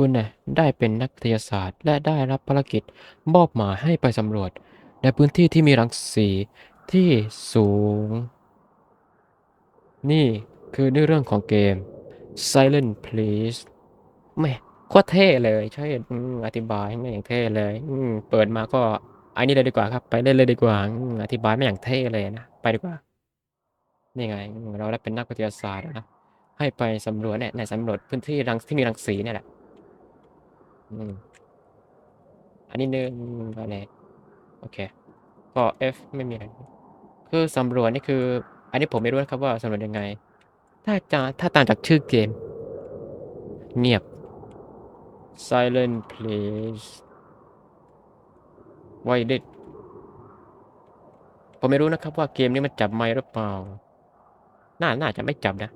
คุณน่ะได้เป็นนักวิทยาศาสตร์ และได้รับภารกิจมอบหมายให้ไปสำรวจ ในพื้นที่ที่มีรังสีที่สูง นี่คือเนื้อเรื่องของเกม Silent Please แม่โคตรเท่เลยใช่อืมอธิบายไม่อย่างเท่เลยเปิดมาก็อันนี้เลยดีกว่าครับ ไปเล่นเลยดีกว่าอธิบายไม่อย่างเท่เลยนะ ไปดีกว่า นี่ไง เราได้เป็นนักวิทยาศาสตร์นะให้ไปสำรวจเนี่ยในสำรวจพื้นที่รังที่มีรังสีเนี่ยแหละ อืมอันนี้หนึ่งอะไรโอเค ก็ F ไม่มีอะไร คือสำรวจนี่คือ อันนี้ผมไม่รู้นะครับว่าสำรวจยังไง ถ้าจะถ้าตามจากชื่อเกม เงียบ silent please ไวเด็ดผมไม่รู้นะครับว่าเกมนี้มันจับไมค์หรือเปล่า น่า น่าจะไม่จับนะ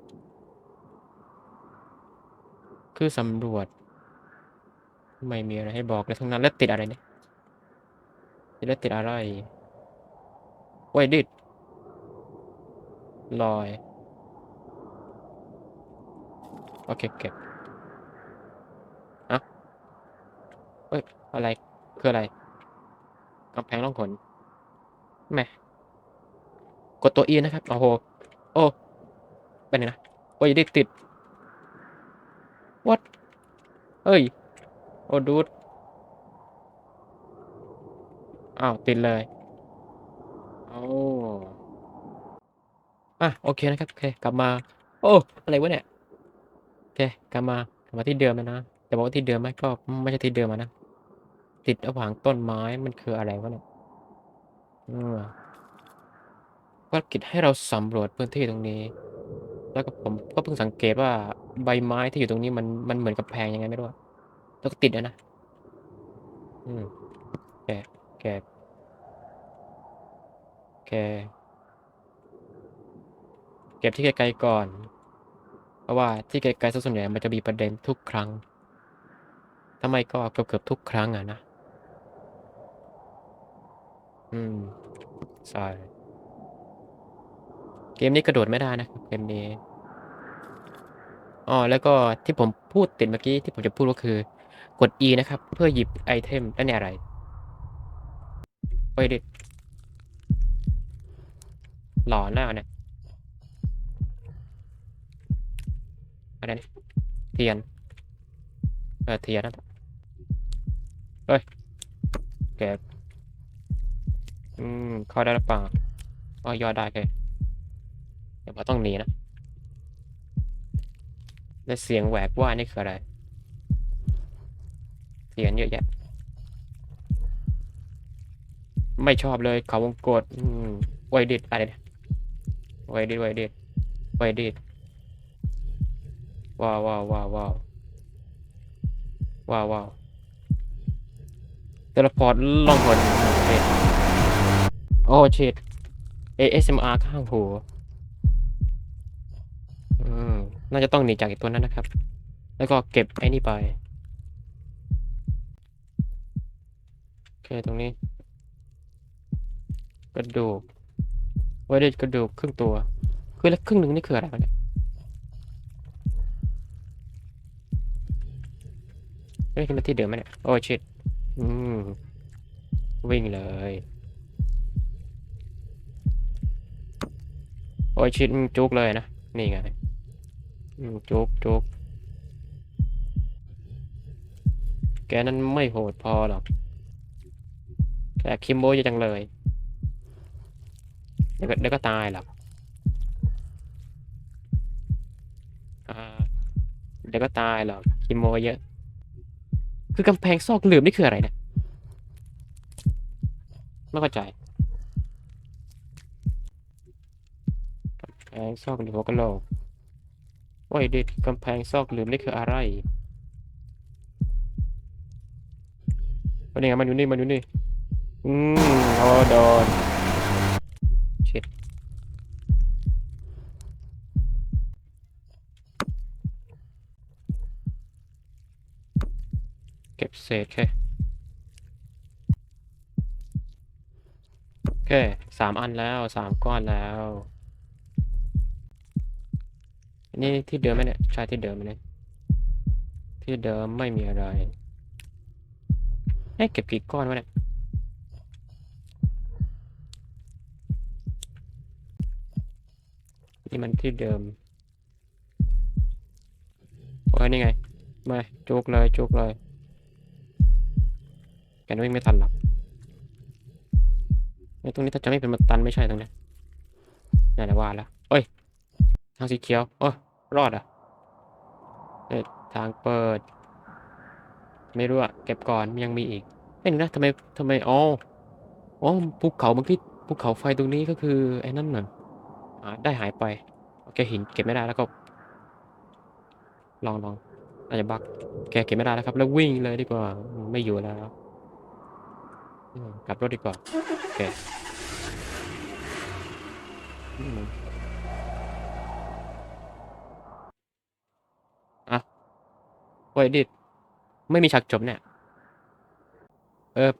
คือสำรวจ ไม่มีอะไรให้บอกเลยทั้งนั้นแล้วติดอะไรเนี่ยแล้วติดอะไรไวเด็ดลอย โอเคเก็บอะเอ้ย อะไร คืออะไรกำแพงล่องหนแม่กดตัว E นะครับ โอ้โห โอ้เป็นไงนะ โอ้ยได้ติด what เอ้ย โอ้ดูดอ้าวติดเลยโอ้อะโอเคนะครับ โอเค กลับมา โอ้ อะไรวะเนี่ย โอเค กลับมา กลับมาที่เดิมแล้วนะแต่บอกว่าที่เดิมไหมก็ไม่ใช่ที่เดิมนะ ติดระหว่างต้นไม้ มันคืออะไรวะเนี่ยเออภารกิจให้เราสำรวจพื้นที่ตรงนี้ แล้วก็ผมก็เพิ่งสังเกตว่าใบไม้ที่อยู่ตรงนี้มันมันเหมือนกับแพงยังไงไม่รู้ แล้วก็ติดอะนะ อืมแกะแกะแกะเก็บที่ไกลๆก่อน เพราะว่าที่ไกลๆซะส่วนใหญ่มันจะมีประเด็นทุกครั้งทำไมก็เกือบๆทุกครั้งอะนะ อืมใช่เกมนี้กระโดดไม่ได้นะครับเกมนี้อ๋อแล้วก็ที่ผมพูดติดเมื่อกี้ที่ผมจะพูดก็คือ กด E นะครับ เพื่อหยิบไอเทมนั่นเนี่ยอะไรเฮ้ยดิหล่อหน้าเนี่ยอะไรเนี่ยเทียนเออเทียนนั่นแหละเฮ้ยแกะอืมเข้าได้หรือเปล่าอ๋อยอดได้เลยเดี๋ยวเราต้องหนีนะและเสียงแหวกว่านี่คืออะไร เสียงเยอะแยะ ไม่ชอบเลยเขาวงกดอืมไวดิดอะไรเนี่ยไวดิดไวดิดไวดิดว้าวว้าวว้าวว้าวว้าวว้าวเทเลพอร์ตล่องหนเอ็ดโอ้ชิด ASMR ข้างหูอืมน่าจะต้องหนีจากไอีกตัวนั้นนะครับ แล้วก็เก็บไอ้นี่ไป โอ เคตรงนี้ กระดูกไว้ได้กระดูกครึ่งตัว คือแล้วครึ่งหนึ่งนี่คืออะไรเนี่ยไม่ขึ้นมาที่เดิมไหมเนี่ย โอ้ชิดอืมวิ่งเลย โอ้ชิดจุกเลยนะ นี่ไงจุกจุกแกนั้นไม่โหดพอหรอก แกคิมโบจะจังเลย เดี๋ยวก็เดี๋ยวก็ตายหรอกเดี๋ยวก็ตายหรอกคิมโมเยอะ คือกำแพงซอกหลืมนี่คืออะไรเนี่ยไม่เข้าใจกำแพงซอกหลืมหัวกะโหลกโอ้ยดิกำแพงซอกหลืมนี่คืออะไรมันยังไงมันอยู่นี่มันอยู่นี่ อืมโอ้โดนชิดเก็บเศษแค่โอเคสามอันแล้วสามก้อนแล้วอันนี้ที่เดิมไหมเนี่ยใช่ที่เดิมไหมเนี่ยที่เดิมไม่มีอะไรเอ๊ะเก็บกี่ก้อนวะเนี่ย นี่มันที่เดิมโอ้ยนี่ไง มาจุกเลยจุกเลยแกนวิ่งไม่ทันหรอกไอ้ตรงนี้ถ้าจะไม่เป็นมันตันไม่ใช่ตรงนี้ยน่าจะว่าแล้วเอ้ย ทางสีเขียวโอ้ยรอดอะเอ้ยทางเปิด ไม่รู้อะเก็บก่อนยังมีอีกเอ้ยนะทำไมทำไมอ๋ออ๋อภูเขาเมื่อกี้ภูเขาไฟตรงนี้ก็คือไอ้นั่นน่ะ ได้หายไป โอเคหินเก็บไม่ได้แล้วก็ ลองลองอาจจะบักแกเก็บไม่ได้แล้วครับ แล้ววิ่งเลยดีกว่าไม่อยู่แล้วกลับรถดีกว่าโอเคอะโอ้ยดิไม่มีฉากจบเนี่ย เออ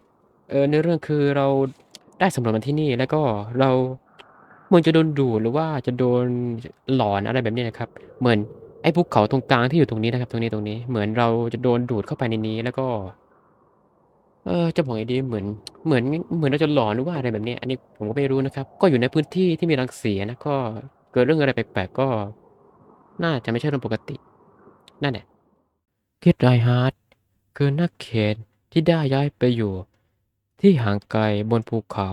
เออเนื้อเรื่องคือเราได้สำรวจมาที่นี่แล้วก็เรา เหมือนจะโดนดูดหรือว่าจะโดนหลอนอะไรแบบนี้นะครับ เหมือนไอ้ภูเขาตรงกลางที่อยู่ตรงนี้นะครับ ตรงนี้ตรงนี้เหมือนเราจะโดนดูดเข้าไปในนี้แล้วก็ เออจะบอกไงดีเหมือนเหมือนเหมือนเราจะหลอนหรือว่าอะไรแบบนี้ อันนี้ผมก็ไม่รู้นะครับ ก็อยู่ในพื้นที่ที่มีรังสีนะก็เกิดเรื่องอะไรแปลกๆก็ น่าจะไม่ใช่เรื่องปกติ นั่นแหละคิดไรฮาร์ดคือนักเขียนที่ได้ย้ายไปอยู่ ที่ห่างไกลบนภูเขา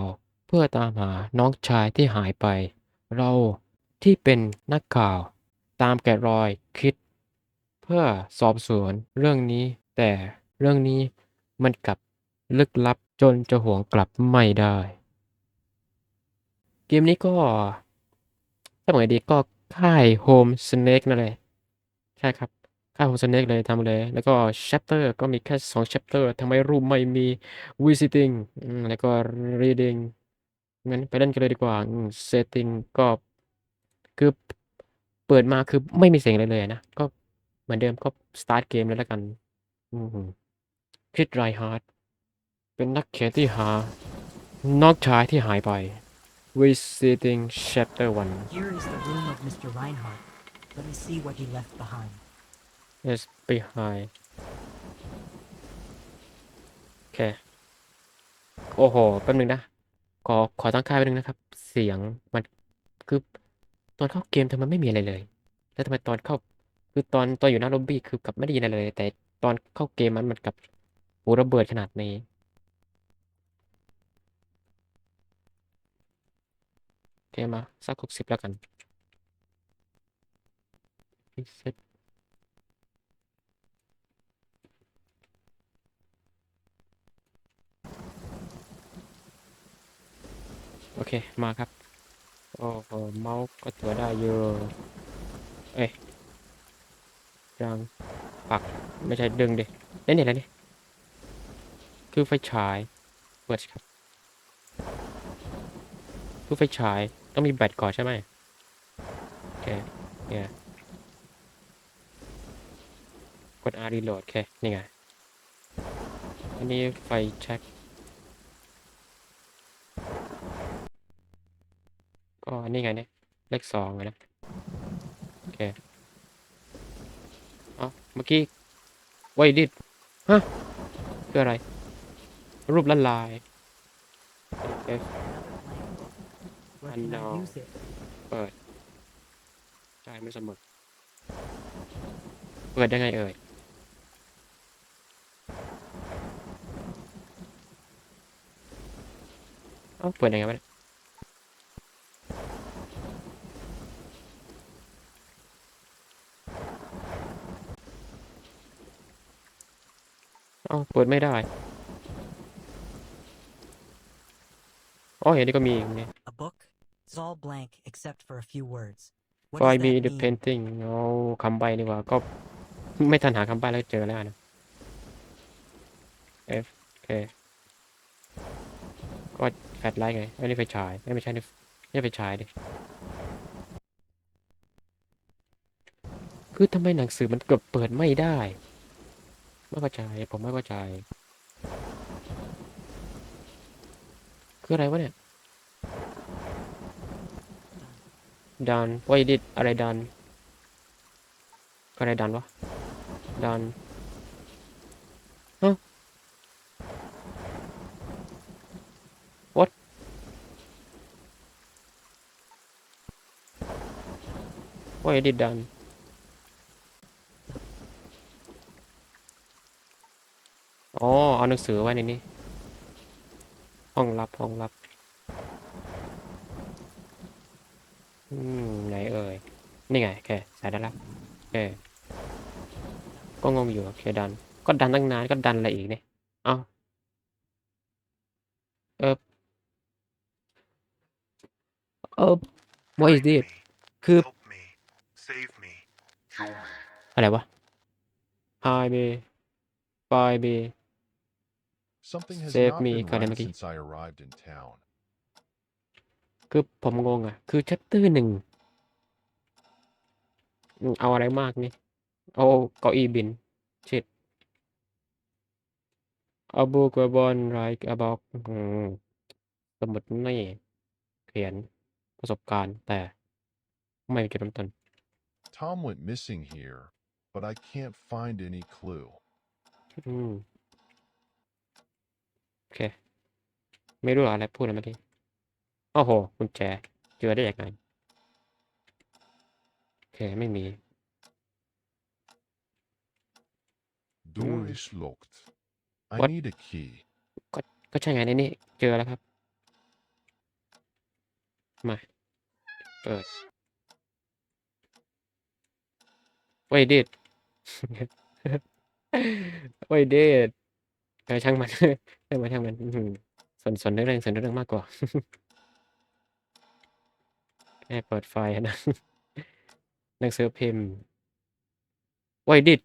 พื่อตามหาน้องชายที่หายไป เราที่เป็นนักข่าว ตามแกะรอยคิด เพื่อสอบสวนเรื่องนี้ แต่เรื่องนี้มันกลับลึกลับจนจะหวงกลับไม่ได้ เกมนี้ก็ถ้าบอกไงดีก็ค่ายโฮมสเน็กนั่นแหละใช่ครับ ค่ายโฮมสเน็กเลยทำเลย แล้วก็ chapter ก็มีแค่สอง chapter ทำไมรูปไม่มี visiting แล้วก็ reading งั้นไปเล่นกันเลยดีกว่าอืม setting ก็คือเปิดมาคือไม่มีเสียงอะไรเลยนะ ก็เหมือนเดิมก็ start เกมเลยแล้วกันอืมคิดไรฮาร์ดเป็นนักเขียนที่หาน้องชายที่หายไป visiting chapter 1 Here is the room of Mr. Reinhardt. Let me see what he left behind. is behind โอเค โอ้โห แป๊บนึงนะ ขอขอตั้งค่าแป๊บนึงนะครับ เสียงมันคือตอนเข้าเกมทำไมไม่มีอะไรเลย แล้วทำไมตอนเข้า คือตอนตอนอยู่หน้าล็อบบี้คือกลับไม่ได้ยินอะไรเลย แต่ตอนเข้าเกมมันมันกลับโหระเบิดขนาดนี้โอเคมาสักหกสิบแล้วกัน Reset โอเค มาครับ โอ้โหเมาส์ก็ตัวได้เยอะเอ้ยยังปัก ไม่ใช่ดึงดิเล่นเนี่ยอะไรนี่คือไฟฉาย เปิดครับ คือไฟฉาย ต้องมีแบตก่อนใช่ไหมโอเคเนี่ยกด R reload โอเค นี่ไง อันนี้ไฟแช็ก ก็ นี่ไงเนี่ย เลขสองอะนะ โอเคเอ๋อเมื่อกี้ไว้ดิดฮะคืออะไร รูปละลาย F Where can I Unknown. use it? เปิดใช่ไม่เสมอเปิดยังไงเอ่ยเอ้าเปิดยังไงวะเนี่ย อ้าเปิดไม่ได้อ๋อเห็นนี่ก็มีอีกนี่ A book? It's all blank except for a few words. What Find does me that the mean? painting เอาคำใบดีกว่า ก็ไม่ทันหาคำใบแล้วเจอแล้วนะ F K ก็แฟลชไลท์ไงไม่ได้ไฟฉายไม่ไม่ใช่นี่ไม่ใช่ไฟฉายดิ คือทำไมหนังสือมันเกือบเปิดไม่ได้ ไม่เข้าใจผมไม่เข้าใจ คืออะไรวะเนี่ยดันว่าดิดอะไรดันอะไรดันวะดันฮะ What What is it done อ๋อเอาหนังสือไว้ในนี้ ห้องลับห้องลับ อืมไหนเอ่ย นี่ไงโอเคใส่ได้แล้วโอเคก็งงอยู่โอเคดัน ก็ดันตั้งนานก็ดันอะไรอีกเนี่ย เอ้าเออเออ what is this คือ Help me. Save me. Kill me. อะไรวะ Hi me Bye me Something has Save not me, been right Kanemaki. since I arrived in town. คือผมงงอะ คือชัตเตอร์หนึ่งอืมเอาอะไรมากนี่ เอาเก้าอี้บิน ชิดเอาบุกบอลไรกระบอกอืมสมุดนี่ เขียนประสบการณ์แต่ไม่มีจุดเริ่มต้น Tom went missing here, but I can't find any clue. อืมโอ เค ไม่รู้อะไรพูดอะไรเมื่อกี้โอ้โหกุญแจเจอได้ยังไงโอเค ไม่มี Door Hmm. is locked. I What? need a key. ก็ใช่ไงในนี่เจอแล้วครับ มา เปิด Wait did Wait did เออช่างมันช่างมันช่างมันอื้อหือสนสนเรื่องสนเรื่องมากกว่าแค่เปิดไฟอะนะหนังสือพิมพ์ Wait did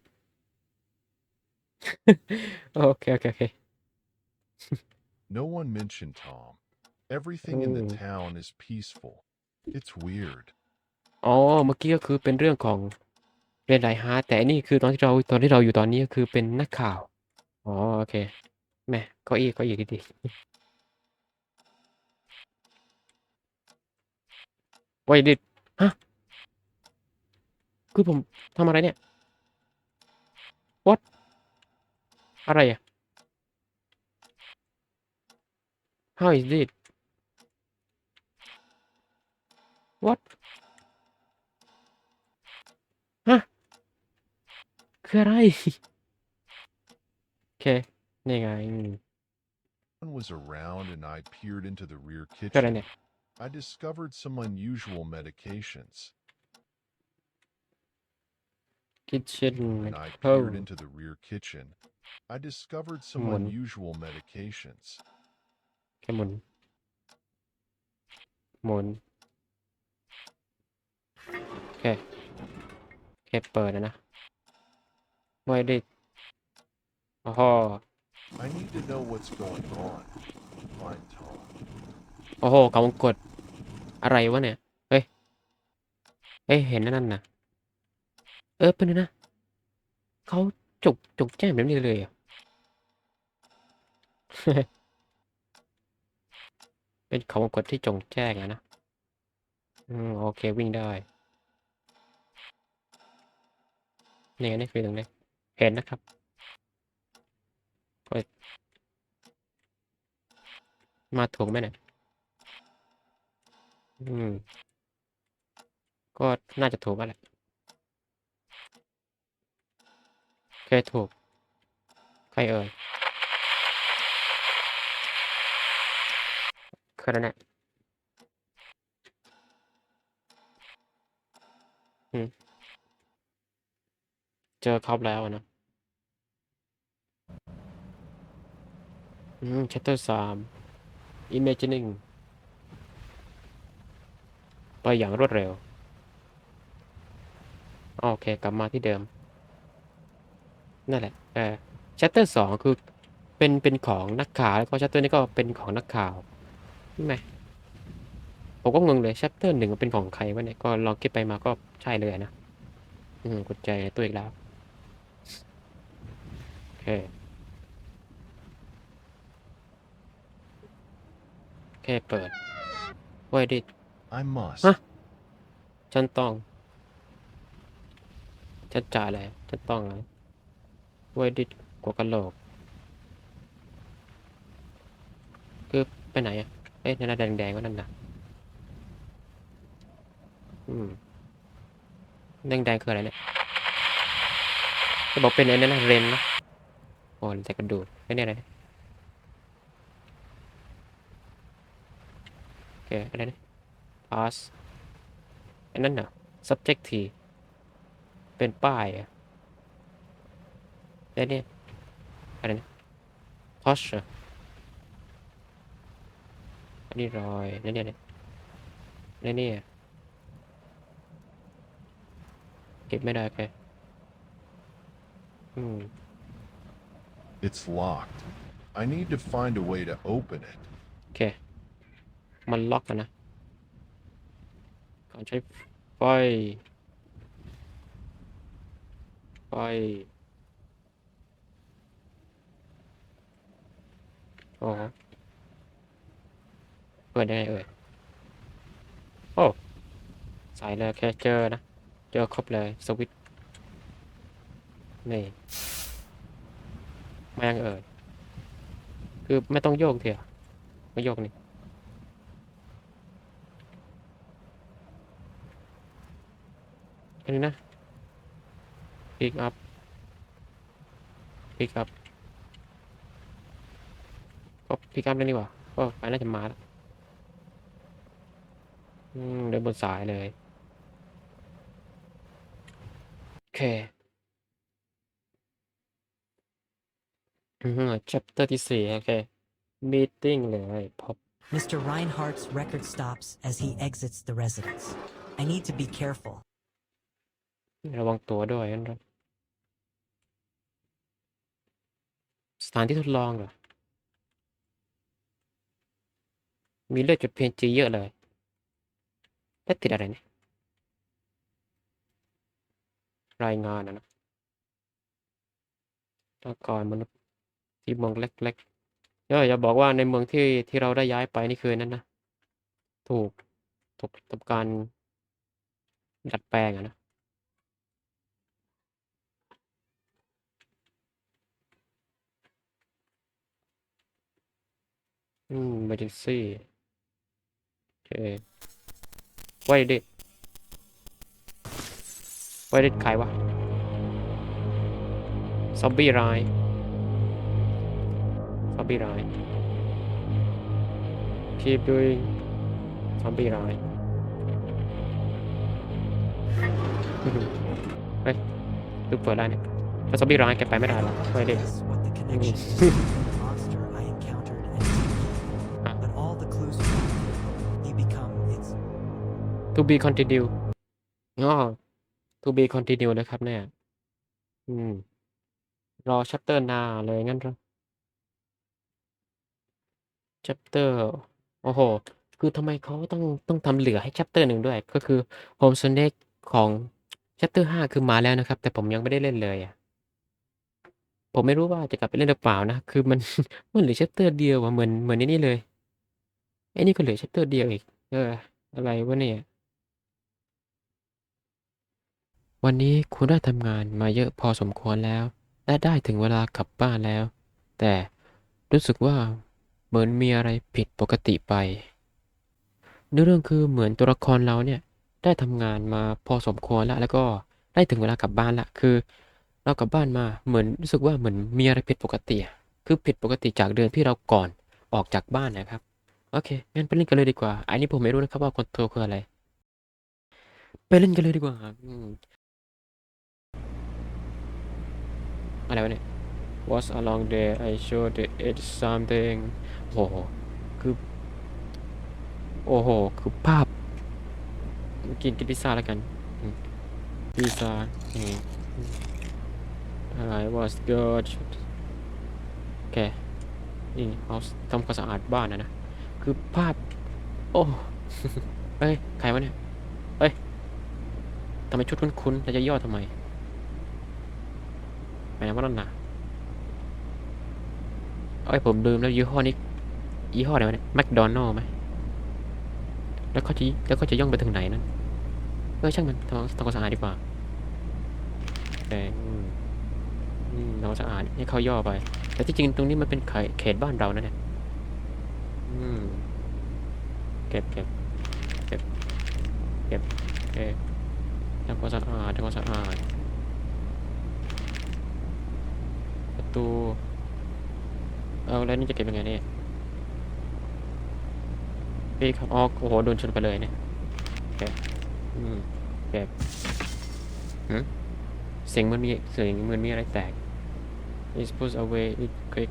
โอเคโอเคโอเค No one mentioned Tom. Everything in the Oh. town is peaceful. It's weird. อ๋อเมื่อกี้ก็คือเป็นเรื่องของเรนไดฮาร์แต่อันนี่คือตอนที่เราตอนที่เราอยู่ตอนนี้ก็คือเป็นนักข่าว อ๋อโอเคแม่เก้าอี้เก้าอี้ดีๆไว้ดิฮะคือผมทำอะไรเนี่ย what อะไรอะ how is it what ฮะ คืออะไร โอเคนี่ไงอืม One was around and I peered into the rear คืออะไร kitchen. เนี่ย I discovered some unusual medications. kitchen When I โอ้ peered into the rear kitchen, I discovered some Mon. unusual medications. แค่หมุนหมุนโอเคแค่เปิดนะนะไว้ดิโอ้โห I need to know what's going on. Find Tom. โอ้โหกำลังกด อะไรวะเนี่ย เฮ้ย เฮ้ย เห็นนั่นน่ะ เออเป็นไงนะ เขาจุกจุกแจ้งแบบนี้เลยเหรอะ เป็นเขาวงกดที่จงแจ้งอะนะ อืม โอเค วิ่งได้ นี่ไงนี่คือตรงนี้ เห็นนะครับกด มาถูกไหมเนี่ย อืม ก็น่าจะถูกแล้วแหละเคถูก ใครเอ่ยคืออะเนี่ยอืมเจอเขาแล้วนะ อืม chapter สาม imagining ไปอย่างรวดเร็ว โอเค กลับมาที่เดิม นั่นแหละ เออ chapter สองคือเป็นเป็นของนักข่าว แล้วก็ chapter นี้ก็เป็นของนักข่าวใช่ไหมผมก็งงเลย chapter หนึ่งเป็นของใครวะเนี่ย ก็ลองคิดไปมาก็ใช่เลยนะ อืมกุญแจตัวอีกแล้ว โอเค ค่เปิดไว้ดิฮะฉันต้อง ฉันจ่าแล้วฉันต้องแล้วไว้ดิกว่ากระโหลก คือไปไหนอะ เอ๊ะนั่นแดงแดงก็นั่นน่ะอืมแดงแดงคืออะไรเนี่ยจะบอกเป็นไอ้นั่นเรนนะโอ้แต่กระดูกเอ้นี่อะไร เคอะไรเนี่ย pass ไอ้นั่นน่ะ subject T เป็นป้ายอะแล้วเนี่ยอะไรเนี่ย posture อันนี้รอยนั่นเนี่ยเนี่ยนั่นเนี่ยเก็บไม่ได้โอเคอืม It's locked. I need to find a way to open it. โอเค มันล็อกกันนะ ก่อนใช้ไฟไฟอ้โหเปิดได้ไงเอ่ย โอ้ใส่เลยแค่เจอนะ เจอครบเลย สวิตนี่มายังเอ่ย คือไม่ต้องโยกเถอะไม่โยกนี่ อันนี้นะ pick up pick up ก็ pick up แล้นี่หว่าก็ไปน่าจะมาแล้วอืมเดินบนสายเลย โอเคอืม chapter ที่สี่โอเค meeting เลยพบ Mr. Reinhardt's record stops as he exits the residence. I need to be careful. ระวังตัวด้วยนั่นครับสถานที่ทดลองเหรอ มีเลือดจุดเพนจีเยอะเลย แล้วติดอะไรเนี่ย รายงานนะนะตะกอนมนุษย์ที่เมืองเล็กๆเอออย่าบอกว่าในเมืองที่ที่เราได้ย้ายไปนี่คือนั่นนะ ถูก ถูกทำการดัดแปลงอะนะ อืม emergency โอเคไว้ดิไว้ดิใครวะ ซอมบี้ราย ซอมบี้ราย keep doing ซอมบี้รายเฮ้ยดูเปิดได้เนี่ยถ้าซอมบี้รายแกไปไม่ได้หรอกไว้ดิ Guess to be continue อ๋อ to be continue นะครับเนี่ย อืม รอ chapter หน้าเลยงั้นเหรอ chapter โอ้โห คือทำไมเขาต้องต้องทำเหลือให้ chapter หนึ่งด้วย ก็คือ Home Snake ของ chapter ห้าคือมาแล้วนะครับ แต่ผมยังไม่ได้เล่นเลยอะผมไม่รู้ว่าจะกลับไปเล่นหรือเปล่านะ คือมันมันเหลือ chapter เดียวอะเหมือนเหมือนในนี่เลยไอ้นี่ก็เหลือ chapter เดียวอีก เออ อะไรวะเนี่ย วันนี้คุณได้ทำงานมาเยอะพอสมควรแล้ว และได้ถึงเวลากลับบ้านแล้ว แต่รู้สึกว่าเหมือนมีอะไรผิดปกติไปเนื้อเรื่องคือเหมือนตัวละครเราเนี่ยได้ทำงานมาพอสมควรแล้ว แล้วก็ได้ถึงเวลากลับบ้านละคือ เรากลับบ้านมาเหมือนรู้สึกว่าเหมือนมีอะไรผิดปกติคือผิดปกติจากเดิมที่เราก่อนออกจากบ้านนะครับโอเคงั้นไปเล่นกันเลยดีกว่า อันนี้ผมไม่รู้นะครับว่าคอนโทรคืออะไร ไปเล่นกันเลยดีกว่า อะไรวะเนี่ย was along there I showed it something โอ้โห คือ โอ้โห คือภาพ กินกินพิซซ่าแล้วกันพิซซ่าอืม I was good โอเค นี่เอาทำความสะอาดบ้านนะนะ คือภาพ โอ้เอ้ย ใครวะเนี่ย เอ้ยทำไมชุดคุ้นๆแล้วจะย่อทำไม หมายถึงว่านั่นนะเอ้ยผมลืมแล้วยี่ห้อนี้ยี่ห้ออะไรวะเนี่ยแมคโดนัลล์ไหมแล้วเขาจะแล้วก็จะย่องไปถึงไหนนั้นเออช่างมันทำทำความสะอาดดีกว่าแต่อืมอืมทำความสะอาดให้เขาย่อไป แต่ที่จริงตรงนี้มันเป็นเขตเขตบ้านเรานะเนี่ยอืมเก็บเก็บเก็บเก็บโอเคทำความสะอาดทำความสะอาด ประ ตูเอาแล้วนี่จะเก็บยังไงเนี่ยพี่อ๋อโอ้โหโดนชนไปเลยเนี่ยโอเคอืมเก็บหืมเสียงมันมีเสียงมันมีอะไรแตก is push away it quick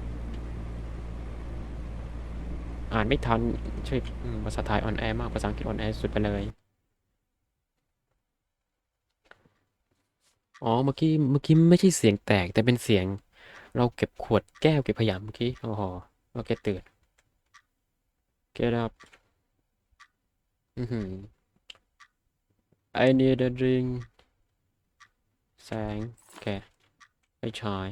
อ่านไม่ทันช่วยภาษาไทยออนแอมากภาษาอังกฤษออนแอสุดไปเลย อ๋อเมื่อกี้เมื่อกี้ไม่ใช่เสียงแตกแต่เป็นเสียง เราเก็บขวดแก้วเก็บขยะเมื่อกี้โอ้โหโอเคตื่น get up อือหือ I need a drink แสงโอเคไฟฉาย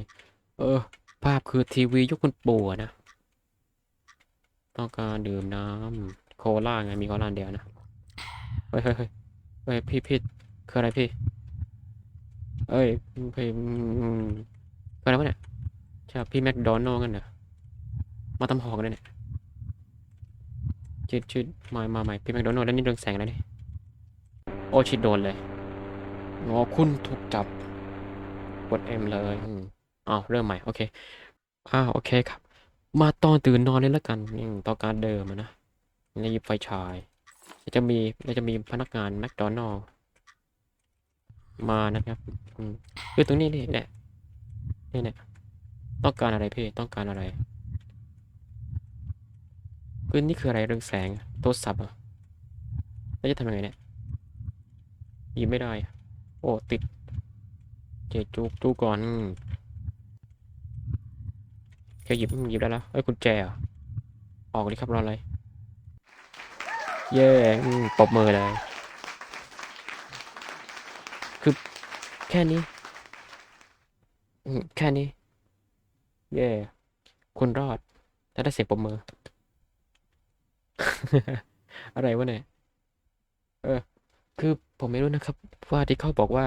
เออ ภาพคือทีวียุคคุณปู่นะ ต้องการดื่มน้ำโคลาไง มีโคลาอันเดียวนะ เฮ้ยเฮ้ยเฮ้ยพี่พี่คืออะไรพี่ เอ้ยพี่คืออะไรวะเนี่ย ใช่พี่แมคโดนัลด์กันเหรอมาทำหอกเลยเนี่ยชิดชิดมามาใหม่พี่แมคโดนัลด์แล้วนี่โดนแสงแล้วนี่โอชิดโดนเลยงอคุณถูกจับกดเอ็มเลยอืมอ้าเริ่มใหม่โอเคอ้าวโอเคครับ มาตอนตื่นนอนเลยแล้วกันอืมต่อการเดิมอะนะแล้วหยิบไฟฉายจะมีแล้วจะมีพนักงานแมคโดนัลด์มานะครับอืมคือตรงนี้นี่เนี่ยนี่เนี่ย ต้องการอะไรพี่ต้องการอะไรคือนี่คืออะไรเรื่องแสงโทรศัพท์เหรอะแล้วจะทำยังไงเนี่ยหยิบไม่ได้ โอ้ติด เจจูกจูก่อนแค่หยิบหยิบได้แล้วเอ้ยกุญแจเหรอออกดิครับรออะไร เย้ปบมือเลย คือแค่นี้ แค่นี้ เย่คุณรอด ถ้าได้เสียงปรบมือ อะไรวะเนี่ย เออ คือผมไม่รู้นะครับ ว่าที่เขาบอกว่า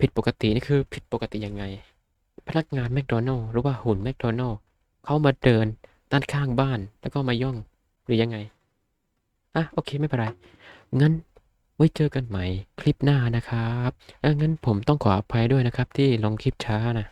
ผิดปกตินี่คือผิดปกติยังไง พนักงานแมคโดนัลล์หรือว่าหุ่นแมคโดนัลล์เขามาเดินด้านข้างบ้านแล้วก็มาย่องหรือยังไง อะ โอเคไม่เป็นไรงั้นไว้เจอกันใหม่คลิปหน้านะครับงั้นผมต้องขออภัยด้วยนะครับที่ลงคลิปช้านะ